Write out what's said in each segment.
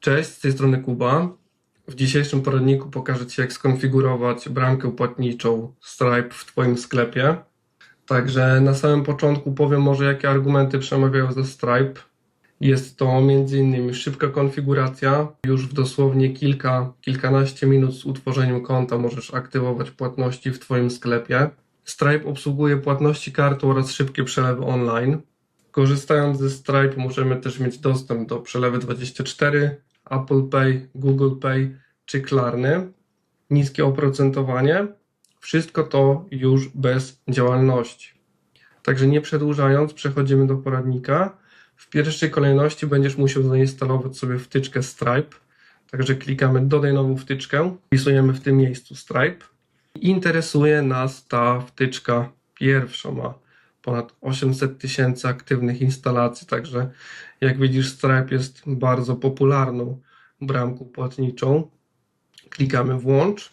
Cześć, z tej strony Kuba. W dzisiejszym poradniku pokażę Ci, jak skonfigurować bramkę płatniczą Stripe w Twoim sklepie. Także na samym początku powiem może, jakie argumenty przemawiają za Stripe. Jest to m.in. szybka konfiguracja. Już w dosłownie kilka, kilkanaście minut z utworzeniem konta możesz aktywować płatności w Twoim sklepie. Stripe obsługuje płatności kartą oraz szybkie przelewy online. Korzystając ze Stripe możemy też mieć dostęp do przelewy 24, Apple Pay, Google Pay czy Klarny. Niskie oprocentowanie. Wszystko to już bez działalności. Także nie przedłużając, przechodzimy do poradnika. W pierwszej kolejności będziesz musiał zainstalować sobie wtyczkę Stripe. Także klikamy dodaj nową wtyczkę, wpisujemy w tym miejscu Stripe. Interesuje nas ta wtyczka pierwsza, ma ponad 800 tysięcy aktywnych instalacji, także jak widzisz Stripe jest bardzo popularną bramką płatniczą. Klikamy włącz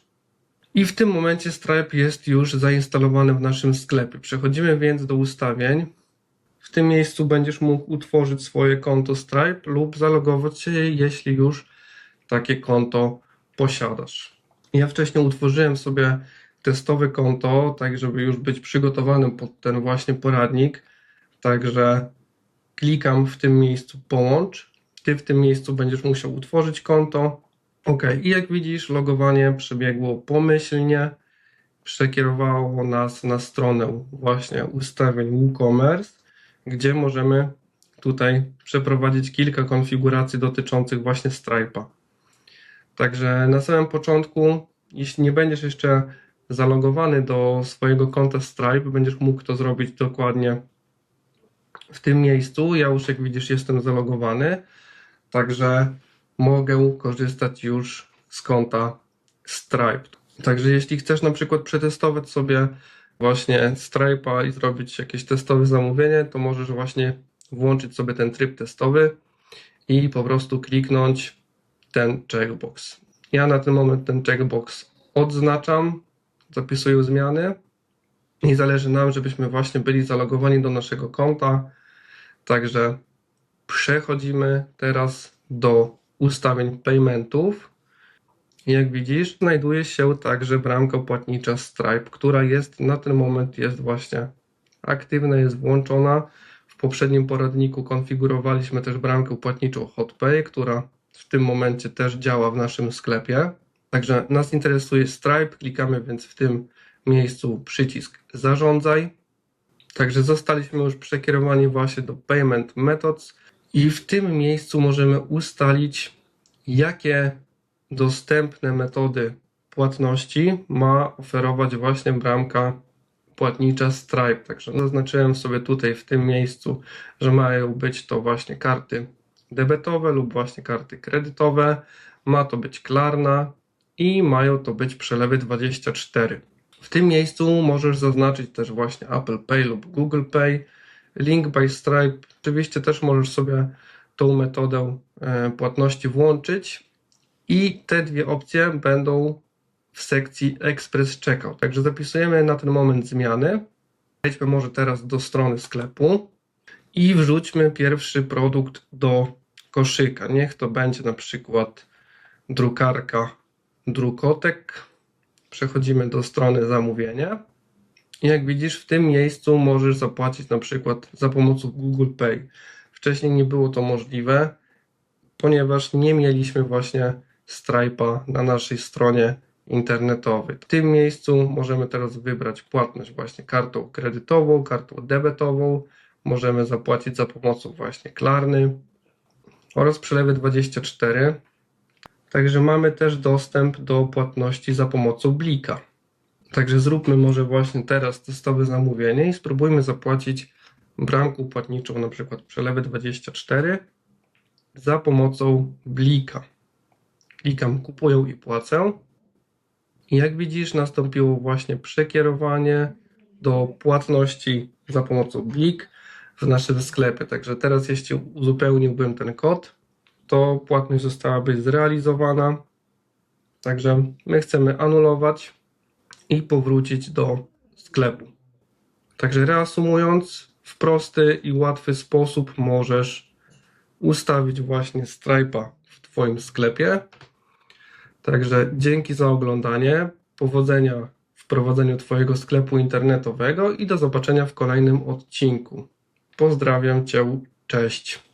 i w tym momencie Stripe jest już zainstalowany w naszym sklepie. Przechodzimy więc do ustawień. W tym miejscu będziesz mógł utworzyć swoje konto Stripe lub zalogować się, jeśli już takie konto posiadasz. Ja wcześniej utworzyłem sobie testowe konto, tak żeby już być przygotowanym pod ten właśnie poradnik. Także klikam w tym miejscu połącz. Ty w tym miejscu będziesz musiał utworzyć konto. OK, i jak widzisz, logowanie przebiegło pomyślnie. Przekierowało nas na stronę właśnie ustawień WooCommerce, gdzie możemy tutaj przeprowadzić kilka konfiguracji dotyczących właśnie Stripe'a. Także na samym początku, jeśli nie będziesz jeszcze zalogowany do swojego konta Stripe, będziesz mógł to zrobić dokładnie w tym miejscu. Ja już, jak widzisz, jestem zalogowany, także mogę korzystać już z konta Stripe. Także jeśli chcesz na przykład przetestować sobie właśnie Stripe'a i zrobić jakieś testowe zamówienie, to możesz właśnie włączyć sobie ten tryb testowy i po prostu kliknąć ten checkbox. Ja na ten moment ten checkbox odznaczam, zapisuję zmiany i zależy nam, żebyśmy właśnie byli zalogowani do naszego konta. Także przechodzimy teraz do ustawień paymentów. Jak widzisz, znajduje się także bramka płatnicza Stripe, która jest na ten moment jest właśnie aktywna, jest włączona. W poprzednim poradniku konfigurowaliśmy też bramkę płatniczą HotPay, która w tym momencie też działa w naszym sklepie. Także nas interesuje Stripe, klikamy więc w tym miejscu przycisk zarządzaj. Także zostaliśmy już przekierowani właśnie do Payment Methods i w tym miejscu możemy ustalić, jakie dostępne metody płatności ma oferować właśnie bramka płatnicza Stripe. Także zaznaczyłem sobie tutaj w tym miejscu, że mają być to właśnie karty debetowe lub właśnie karty kredytowe. Ma to być Klarna i mają to być przelewy 24. W tym miejscu możesz zaznaczyć też właśnie Apple Pay lub Google Pay. Link by Stripe. Oczywiście też możesz sobie tą metodę e, płatności włączyć i te dwie opcje będą w sekcji Express Checkout. Także zapisujemy na ten moment zmiany. Przejdźmy może teraz do strony sklepu i wrzućmy pierwszy produkt do koszyka. Niech to będzie na przykład drukarka Drukotek. Przechodzimy do strony zamówienia. Jak widzisz, w tym miejscu możesz zapłacić na przykład za pomocą Google Pay. Wcześniej nie było to możliwe, ponieważ nie mieliśmy właśnie Stripe'a na naszej stronie internetowej. W tym miejscu możemy teraz wybrać płatność właśnie kartą kredytową, kartą debetową. Możemy zapłacić za pomocą właśnie Klarny oraz przelewy 24. Także mamy też dostęp do płatności za pomocą Blika. Także zróbmy może właśnie teraz testowe zamówienie i spróbujmy zapłacić bramką płatniczą, na przykład przelewy 24 za pomocą Blika. Klikam kupuję i płacę. I jak widzisz, nastąpiło właśnie przekierowanie do płatności za pomocą Blik w naszym sklepie. Także teraz, jeśli uzupełniłbym ten kod, to płatność zostałaby zrealizowana. Także my chcemy anulować i powrócić do sklepu. Także reasumując, w prosty i łatwy sposób możesz ustawić właśnie Stripe'a w Twoim sklepie. Także dzięki za oglądanie. Powodzenia w prowadzeniu Twojego sklepu internetowego i do zobaczenia w kolejnym odcinku. Pozdrawiam Cię. Cześć.